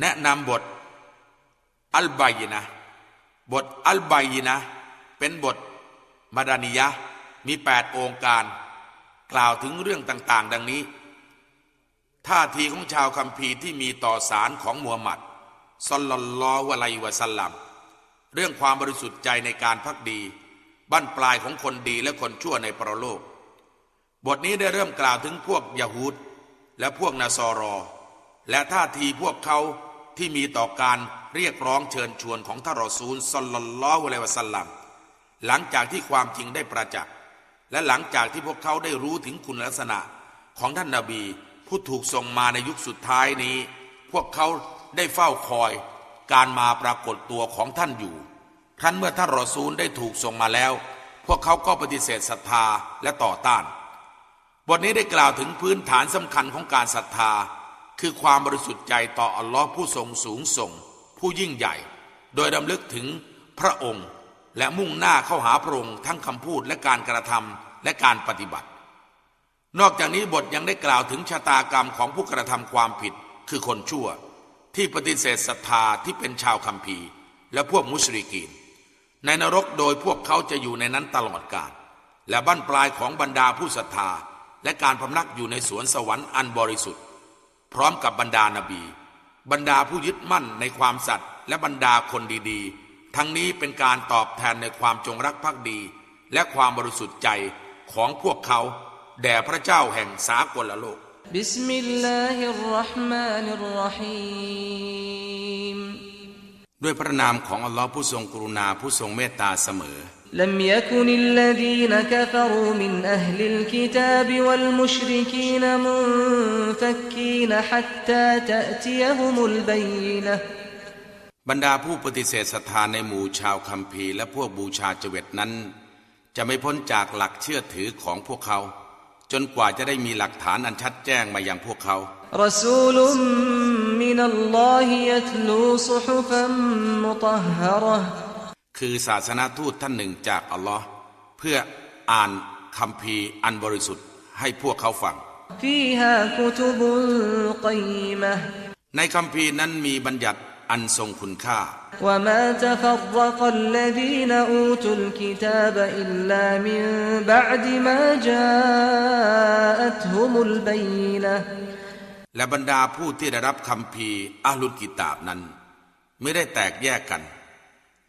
แนะนำบทอัลบายนะบทอัลบายนะเป็นบทมาดานิยะมีแปดองค์การ กล่าวถึงเรื่องต่าง ๆ ดังนี้ท่าทีของชาวคัมภีร์ที่มีต่อสารของมูฮัมหมัดศ็อลลัลลอฮุอะลัยฮิวะสัลลัมเรื่องความบริสุทธิ์ใจในการพักดีบั้นปลายของคนดีและคนชั่วในปรโลก บทนี้ได้เริ่มกล่าวถึงพวกยะฮูดและพวกนาซอรอ และท่าทีพวกเขา ที่มีต่อการเรียกร้องเชิญชวนของท่านรอซูลศ็อลลัลลอฮุอะลัยฮิวะสัลลัมหลังจากที่ความจริงได้ประจักษ์และหลังจากที่พวกเขาได้รู้ถึงคุณลักษณะของท่านนาบี ผู้ถูกส่งมาในยุคสุดท้ายนี้ พวกเขาได้เฝ้าคอย การมาปรากฏตัวของท่านอยู่ครั้นเมื่อท่านรอซูลได้ถูกส่งมาแล้ว พวกเขาก็ปฏิเสธศรัทธาและต่อต้าน บทนี้ได้กล่าวถึงพื้นฐานสำคัญของการศรัทธา คือความบริสุทธิ์ใจต่ออัลลอฮ์ผู้ทรงสูงส่ง ผู้ยิ่งใหญ่ โดยดำลึกถึงพระองค์ และมุ่งหน้าเข้าหาพระองค์ทั้งคำพูดและการกระทำและการปฏิบัติ นอกจากนี้บทยังได้กล่าวถึงชะตากรรมของผู้กระทำความผิดคือคนชั่ว ที่ปฏิเสธศรัทธาที่เป็นชาวคัมภีร์ และพวกมุชริกีน ในนรกโดยพวกเขาจะอยู่ในนั้นตลอดกาลและบั้นปลายของบรรดาผู้ศรัทธาและการพำนักอยู่ในสวนสวรรค์อันบริสุทธิ์ พร้อมกับบรรดานาบี บรรดาผู้ยึดมั่นในความสัตย์และบรรดาคนดีๆ ทั้งนี้เป็นการตอบแทนในความจงรักภักดี และความบริสุทธิ์ใจของพวกเขาแด่พระเจ้าแห่งสากลโลกบิสมิลลาฮิรรห์มานิรรหีมด้วยพระนามของอัลลอฮ์ผู้ทรงกรุณาผู้ทรงเมตตาเสมอ لم يكن الذين كفروا من أهل الكتاب والمشركين منفكين حتى تأتيهم البينة บรรดาผู้ปฏิเสธศรัทธาในหมู่ชาวคัมภีร์และพวกบูชาเจวิตนั้น จะไม่พ้นจากหลักเชื่อถือของพวกเขา จนกว่าจะได้มีหลักฐานอันชัดแจ้งมายังพวกเขา رسول من الله يتلو صحفا مطهرة คือศาสนาทูตท่านหนึ่งจากอัลลอฮ์เพื่ออ่านคัมภีร์อันบริสุทธิ์ให้พวกเขาฟัง فيها كتب قيمة ในคัมภีร์นั้นมีบัญญัติอันทรงคุณค่า وما تفرق الذين أوتوا الكتاب إلا من بعد ما جاءتهم البينة และบรรดาผู้ที่ได้รับคัมภีร์อัลลุลกิตาบนั้น ไม่ได้แตกแยกกัน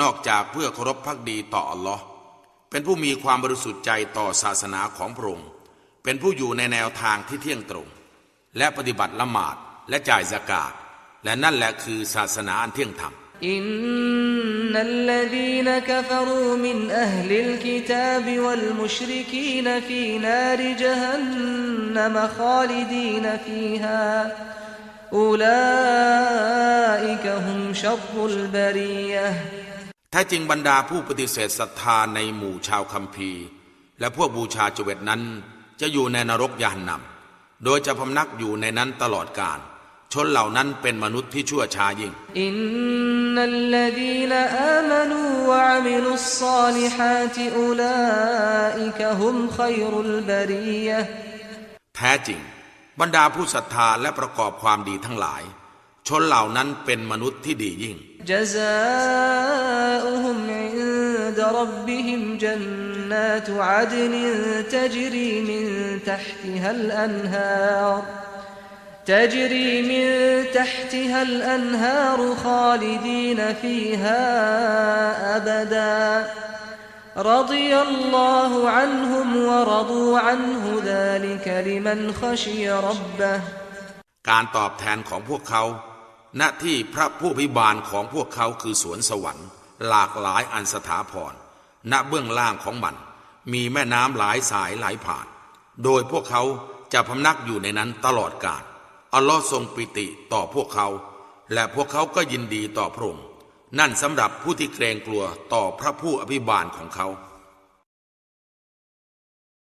นอกจากเพื่อเคารพพักดีต่ออัลลอฮ์เป็นผู้มีความบริสุทธิ์ใจต่อศาสนาของพระองค์ เป็นผู้อยู่ในแนวทางที่เที่ยงตรง และปฏิบัติละหมาดและจ่ายสกาดและนั่นแหละคือศาสนาอันเที่ยงธรรมอินนัลลดีนกฟรูมินอัลลิลกิตาบวัลมุชริกีนฟีนาริจฮันนมคาลิดีนฟีฮาอูลาอิกฮุมชัรรุลบรียะ แท้จริงบรรดาผู้ปฏิเสธศรัทธาในหมู่ชาวคัมภีร์ และพวกบูชาจเวตนั้น จะอยู่ในนรกยานนำโดยจะพำนักอยู่ในนั้นตลอดกาลชนเหล่านั้นเป็นมนุษย์ที่ชั่วช้ายิ่งแท้จริง บรรดาผู้ศรัทธาและประกอบความดีทั้งหลาย ชนเหล่านั้นเป็นมนุษย์ที่ดียิ่ง جزاؤهم عند ربهم جنات عدن تجري من تحتها الأنهار تجري من تحتها الأنهار خالدين فيها أبدا رضي الله عنهم ورضوا عنه ذلك لمن خشي ربه การตอบแทนของพวกเขา หน้าที่พระผู้พิบาลของพวกเขาคือสวนสวรรค์ หลากหลายอันสถาพรณเบื้องล่างของมัน มีแม่น้ำหลายสายไหลผ่าน โดยพวกเขาจะพำนักอยู่ในนั้นตลอดกาลอัลลอฮ์ทรงปิติต่อพวกเขา และพวกเขาก็ยินดีต่อพระองค์นั่นสำหรับผู้ที่เกรงกลัวต่อพระผู้อภิบาลของเขา